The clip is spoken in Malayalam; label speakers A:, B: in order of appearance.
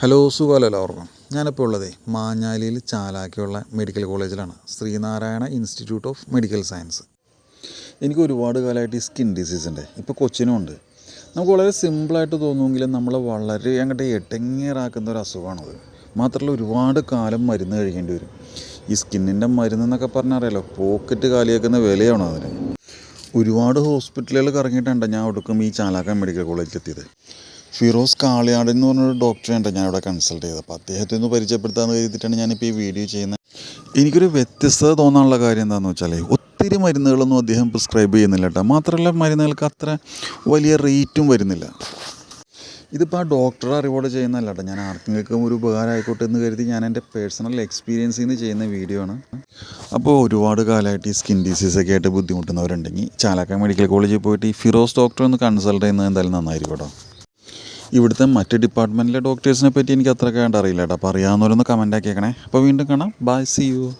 A: ഹലോ സുഖമല്ലോ എല്ലാവർക്കും? ഞാനിപ്പോൾ ഉള്ളതേ മാഞ്ഞാലിയിൽ ചാലാക്കിയുള്ള മെഡിക്കൽ കോളേജിലാണ് Sreenarayana institute of medical science. എനിക്ക് ഒരുപാട് കാലമായിട്ട് ഈ സ്കിൻ ഡിസീസ് ഉണ്ട് ഇപ്പോൾ കൊച്ചിനും ഉണ്ട്. നമുക്ക് വളരെ സിമ്പിളായിട്ട് തോന്നുമെങ്കിലും നമ്മളെ വളരെ അങ്ങോട്ട് എട്ടങ്ങേറാക്കുന്ന ഒരു അസുഖമാണത്. മാത്രമല്ല ഒരുപാട് കാലം മരുന്ന് കഴിക്കേണ്ടി വരും. ഈ സ്കിന്നിന്റെ മരുന്ന് എന്നൊക്കെ പറഞ്ഞാൽ അറിയാലോ പോക്കറ്റ് കാലിയാക്കുന്ന വിലയാണോ അതിന്? ഒരുപാട് ഹോസ്പിറ്റലുകൾ കറങ്ങിയിട്ടുണ്ട് ഞാൻ ഒടുക്കം ഈ ചാലാക്കാൻ മെഡിക്കൽ കോളേജിൽ എത്തിയത് ഫിറോസ് കാളിയാട് എന്ന് പറഞ്ഞൊരു ഡോക്ടറെയാണ് ഞാൻ ഇവിടെ കൺസൾട്ട് ചെയ്തത്. അപ്പോൾ അദ്ദേഹത്തെ ഒന്ന് പരിചയപ്പെടുത്താമെന്ന് കരുതിയിട്ടാണ് ഞാനിപ്പോൾ ഈ വീഡിയോ ചെയ്യുന്നത്. എനിക്കൊരു വ്യത്യസ്തത തോന്നാനുള്ള കാര്യം എന്താണെന്ന് വെച്ചാൽ ഒത്തിരി മരുന്നുകളൊന്നും അദ്ദേഹം പ്രിസ്ക്രൈബ് ചെയ്യുന്നില്ല കേട്ടോ. മാത്രമല്ല മരുന്നുകൾക്ക് അത്ര വലിയ റേറ്റും വരുന്നില്ല. ഇതിപ്പോൾ ആ ഡോക്ടറെ അറിവോടെ ചെയ്യുന്നതല്ല കേട്ടോ. ഞാൻ ആർക്കെങ്കിലും ഒരു ഉപകാരം ആയിക്കോട്ടെ എന്ന് കരുതി ഞാൻ എന്റെ പേഴ്സണൽ എക്സ്പീരിയൻസിൽ നിന്ന് ചെയ്യുന്ന വീഡിയോ ആണ്. അപ്പോൾ ഒരുപാട് കാലമായിട്ട് ഈ സ്കിൻ ഡിസീസൊക്കെ ആയിട്ട് ബുദ്ധിമുട്ടുന്നവരുണ്ടെങ്കിൽ ചാലക്ക മെഡിക്കൽ കോളേജിൽ പോയിട്ട് ഈ ഫിറോസ് ഡോക്ടറെ ഒന്ന് കൺസൾട്ട് ചെയ്യുന്നത് എന്തായാലും നന്നായിരിക്കും കേട്ടോ. ഇവിടുത്തെ മറ്റ് ഡിപ്പാർട്ട്മെന്റിലെ ഡോക്ടേഴ്സിനെ പറ്റി എനിക്ക് അത്ര കണ്ടറിയില്ല കേട്ടോ. അപ്പോൾ അറിയാവുന്നവരൊന്ന് കമന്റ് ആക്കിയേക്കണേ. അപ്പോൾ വീണ്ടും കാണാം. By C U